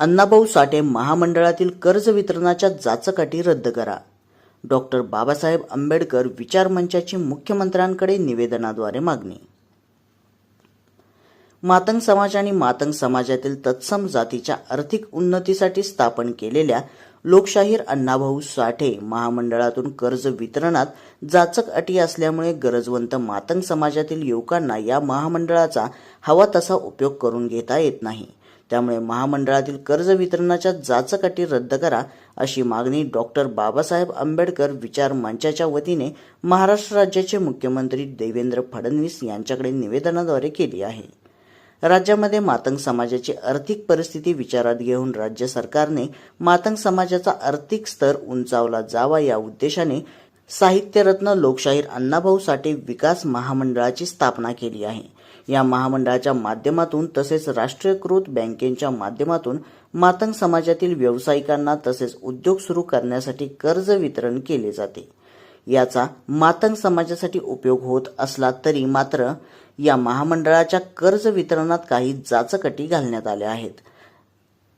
अण्णाभाऊ साठे महामंडळातील कर्ज वितरणाच्या जाचकाठी रद्द करा. डॉक्टर बाबासाहेब आंबेडकर विचार मंचाची मुख्यमंत्र्यांकडे निवेदनाद्वारे मागणी. मातंग समाज आणि मातंग समाजातील तत्सम जातीच्या आर्थिक उन्नतीसाठी स्थापन केलेल्या लोकशाहीर अण्णाभाऊ साठे महामंडळातून कर्ज वितरणात जाचक अटी असल्यामुळे गरजवंत मातंग समाजातील युवकांना या महामंडळाचा हवा तसा उपयोग करून घेता येत नाही. त्यामुळे महामंडळातील कर्ज वितरणाच्या जाचकाठी रद्द करा अशी मागणी डॉक्टर बाबासाहेब आंबेडकर विचार मंचाच्या वतीने महाराष्ट्र राज्याचे मुख्यमंत्री देवेंद्र फडणवीस यांच्याकडे निवेदनाद्वारे केली आहे. राज्यामध्ये मातंग समाजाची आर्थिक परिस्थिती विचारात घेऊन राज्य सरकारने मातंग समाजाचा आर्थिक स्तर उंचावला जावा या उद्देशाने साहित्यरत्न लोकशाहीर अण्णाभाऊ साठे विकास महामंडळाची स्थापना केली आहे. या महामंडळाच्या माध्यमातून तसेच राष्ट्रीयकृत बँकेच्या माध्यमातून मातंग समाजातील व्यावसायिकांना तसेच उद्योग सुरू करण्यासाठी कर्ज वितरण केले जाते. याचा मातंग समाजासाठी उपयोग होत असला तरी मात्र या महामंडळाच्या कर्ज वितरणात काही जाचकटी घालण्यात आल्या आहेत.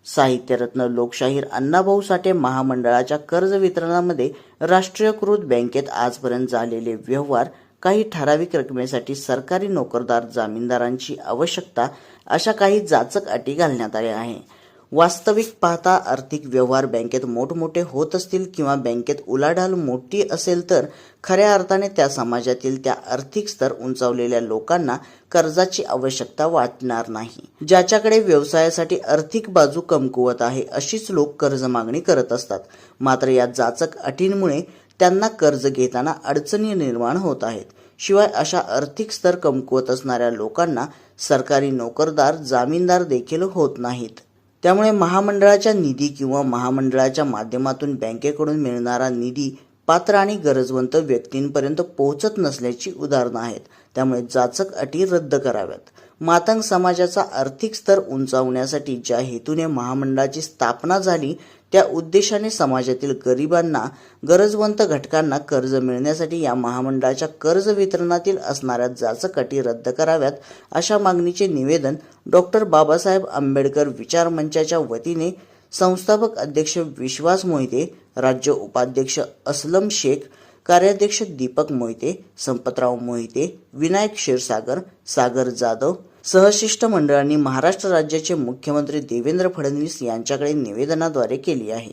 साहित्यरत्न लोकशाहीर अण्णाभाऊ साठे महामंडळाच्या कर्ज वितरणामध्ये राष्ट्रीयकृत बँकेत आजपर्यंत झालेले व्यवहार काही ठराविक रकमेसाठी सरकारी नोकरदार जामीनदारांची आवश्यकता अशा काही जाचक अटी घालण्यात आल्या आहे. वास्तविक पाहता आर्थिक व्यवहार बँकेत मोठमोठे होत असतील किंवा बँकेत उलाढाल मोठी असेल तर खऱ्या अर्थाने त्या समाजातील त्या आर्थिक स्तर उंचावलेल्या लोकांना कर्जाची आवश्यकता वाटणार नाही. ज्याच्याकडे व्यवसायासाठी आर्थिक बाजू कमकुवत आहे अशीच लोक कर्ज मागणी करत असतात. मात्र या जाचक अटींमुळे त्यांना कर्ज घेताना अडचणी निर्माण होत आहेत. शिवाय अशा आर्थिक स्तर कमकुवत असणाऱ्या लोकांना सरकारी नोकरदार जामीनदार देखील होत नाहीत. त्यामुळे महामंडळाच्या निधी किंवा महामंडळाच्या माध्यमातून बँकेकडून मिळणारा निधी पात्र आणि गरजवंत व्यक्तींपर्यंत पोहोचत नसल्याची उदाहरणं आहेत. त्यामुळे जाचक अटी रद्द कराव्यात. मातंग समाजाचा आर्थिक स्तर उंचावण्यासाठी ज्या हेतूने महामंडळाची स्थापना झाली त्या उद्देशाने समाजातील गरिबांना गरजवंत घटकांना कर्ज मिळण्यासाठी या महामंडळाच्या कर्ज वितरणातील असणाऱ्या जाचकटी रद्द कराव्यात अशा मागणीचे निवेदन डॉक्टर बाबासाहेब आंबेडकर विचार मंचाच्या वतीने संस्थापक अध्यक्ष विश्वास मोहिते राज्य उपाध्यक्ष असलम शेख कार्याध्यक्ष दीपक मोहिते संपतराव मोहिते विनायक क्षीरसागर सागर जाधव सहशिष्ट मंडळांनी महाराष्ट्र राज्याचे मुख्यमंत्री देवेंद्र फडणवीस यांच्याकडे निवेदनाद्वारे केली आहे.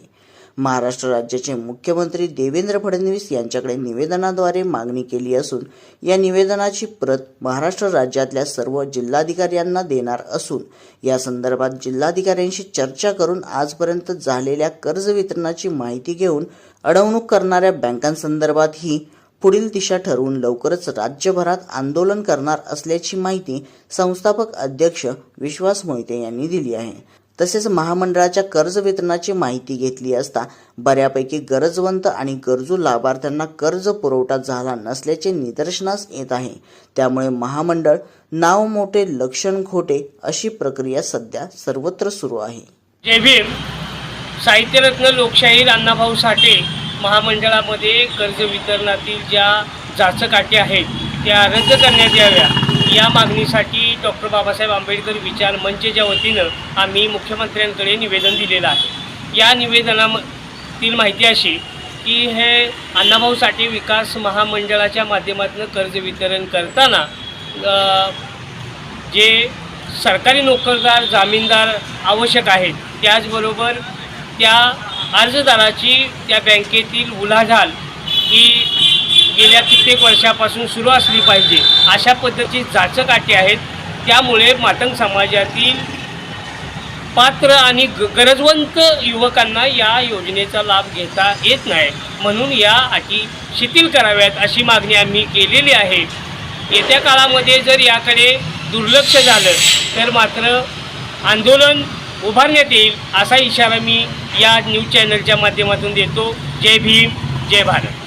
महाराष्ट्र राज्याचे मुख्यमंत्री देवेंद्र फडणवीस यांच्याकडे निवेदनाद्वारे मागणी केली असून या निवेदनाची प्रत महाराष्ट्र राज्यातल्या सर्व जिल्हाधिकाऱ्यांना देणार असून या संदर्भात जिल्हाधिकाऱ्यांशी चर्चा करून आजपर्यंत झालेल्या कर्ज वितरणाची माहिती घेऊन अडवणूक करणाऱ्या बँकांसंदर्भातही पुढील दिशा ठरवून लवकरच राज्यभरात आंदोलन करणार असल्याची माहिती संस्थापक अध्यक्ष विश्वास मोहिते यांनी दिली आहे. तसेच महामंडळाच्या कर्ज वितरणाची माहिती घेतली असता बऱ्यापैकी गरजवंत आणि गरजू लाभार्थ्यांना कर्ज पुरवठा झाला नसल्याचे निदर्शनास येत आहे. त्यामुळे महामंडळ नाव मोठे लक्षण खोटे अशी प्रक्रिया सध्या सर्वत्र सुरू आहे. जय साहित्यरत्न लोकशाहीर अण्णाभाऊ साठे महामंडळामध्ये कर्ज वितरणातील ज्या जाचकाठी आहेत त्या रद्द करण्यात याव्या. या मागणीसाठी डॉक्टर बाबासाहेब आंबेडकर विचार मंचच्या वतीनं आम्ही मुख्यमंत्र्यांकडे निवेदन दिलेलं आहे. या निवेदनातील माहिती अशी की हे अण्णाभाऊ साठे विकास महामंडळाच्या माध्यमातून कर्ज वितरण करताना जे सरकारी नोकरदार जामीनदार आवश्यक आहेत त्याचबरोबर त्या अर्जदाराची त्या बँकेतील उलाढाल ही गेल्या कित्येक वर्षापासून सुरू असली पाहिजे. अशा पद्धतीची जाचक अटी आहेत. त्यामुळे मातंग समाजातील पात्र आणि ग- गरजवंत युवकांना या योजनेचा लाभ घेता येत नाही. म्हणून या अटी शिथिल कराव्यात अशी मागणी आम्ही केलेली आहे. येत्या काळामध्ये जर याकडे दुर्लक्ष झालं तर मात्र आंदोलन उभारण्यात येईल असा इशारा मी या न्यूज चॅनलच्या माध्यमातून देतो. जय भीम जय भारत.